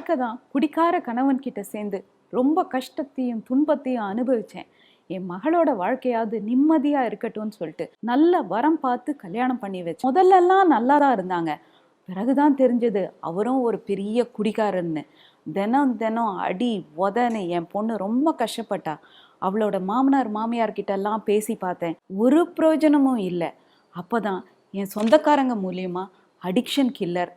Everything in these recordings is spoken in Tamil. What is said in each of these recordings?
வாழ்க்கை தான் குடிக்கார கணவன் கிட்ட சேர்ந்து ரொம்ப கஷ்டத்தையும் துன்பத்தையும் அனுபவிச்சேன். என் மகளோட வாழ்க்கையாவது நிம்மதியா இருக்கட்டும்னு சொல்லிட்டு நல்ல வரம் பார்த்து கல்யாணம் பண்ணி வச்சேன். முதல்லலாம் நல்லா தான் இருந்தாங்க. பிறகுதான் தெரிஞ்சது அவரும் ஒரு பெரிய குடிகாரன்னு. தினம் தினம் அடி உதன்னு என் பொண்ணு ரொம்ப கஷ்டப்பட்டா. அவளோட மாமனார் மாமியார் கிட்டெல்லாம் பேசி பார்த்தேன். ஒரு பிரயோஜனமும் இல்லை. அப்பதான் என் சொந்தக்காரங்க மூலியமா அடிக்ஷன் கில்லர்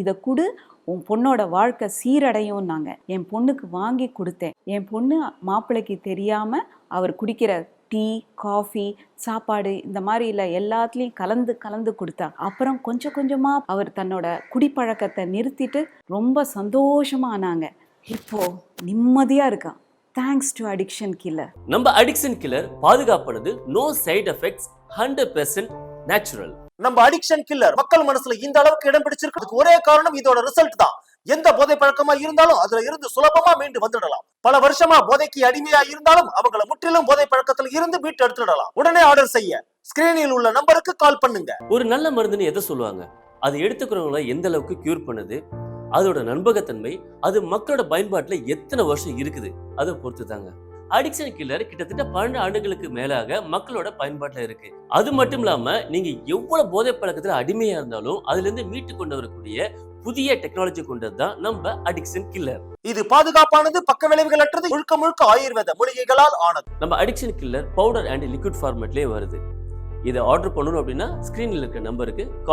இதை கொடு உன் பொண்ணோட வாழ்க்கை சீரடையும்னாங்க. என் பொண்ணுக்கு வாங்கி கொடுத்தேன். என் பொண்ணு மாப்பிள்ளைக்கு தெரியாம அவர் குடிக்கிற டீ காஃபி சாப்பாடு இந்த மாதிரி இல்லை எல்லாத்துலேயும் கலந்து கலந்து கொடுத்தா. அப்புறம் கொஞ்சம் கொஞ்சமா அவர் தன்னோட குடிப்பழக்கத்தை நிறுத்திட்டு ரொம்ப சந்தோஷமா ஆனாங்க. இப்போ நிம்மதியா இருக்கான். தேங்க்ஸ் டு அடிக்ஷன் கில்லர் நம்ம அடிக்ஷன் கில்லர் பாதுகாப்பானது no side effects hundred percent natural நம்ம அடிக்ஷன் கில்லர் மக்கள் மனசுல இந்த அளவுக்கு இடம் பிடிச்சிருக்கு. அதுக்கு ஒரே காரணம் இதோட ரிசல்ட் தான். எந்த போதை பழக்கமா இருந்தாலும் அதுல இருந்து சுலபமா மீண்டு வந்துடலாம். பல வருஷமா போதைக்கு அடிமையா இருந்தாலும் அவங்கள முற்றிலும் போதை பழக்கத்துல இருந்து மீட்டு எடுத்துடலாம். உடனே ஆர்டர் செய்ய. ஸ்கிரீனில் உள்ள நம்பருக்கு கால் பண்ணுங்க. ஒரு நல்ல மருந்துன்னு எதை சொல்லுவாங்க? அது எடுத்துக்கிறவங்கள எந்த அளவுக்கு கியூர் பண்ணுது? அதோட நண்பகத்தன்மை அது மக்களோட பயன்பாட்டுல எத்தனை வருஷம் இருக்குது? அதை பொறுத்து தாங்க அடிக்ஷன் கில்லர் கிட்டத்தட்ட பன்னெண்டு ஆண்டுகளுக்கு மேலாக மக்களோட பயன்பாட்டுல இருக்கு. அது மட்டும் இல்லாம நீங்க எவ்வளவு போதை பழக்கத்துல அடிமையா இருந்தாலும் அதுல இருந்து மீட்டு கொண்டு வரக்கூடிய புதிய டெக்னாலஜி கொண்டது தான் நம்ம அடிக்ஷன் கில்லர் இது பாதுகாப்பானது பக்க விளைவுகள் அற்றது முழுக்க முழுக்க ஆயுர்வேத மூலிகைகளால் ஆனது. நம்ம addiction killer powder and liquid ஃபார்மேட்லயே வருது. இதை ஆர்டர் பண்ணணும் அப்படின்னா ஸ்கிரீன்ல இருக்க நம்பருக்கு கால்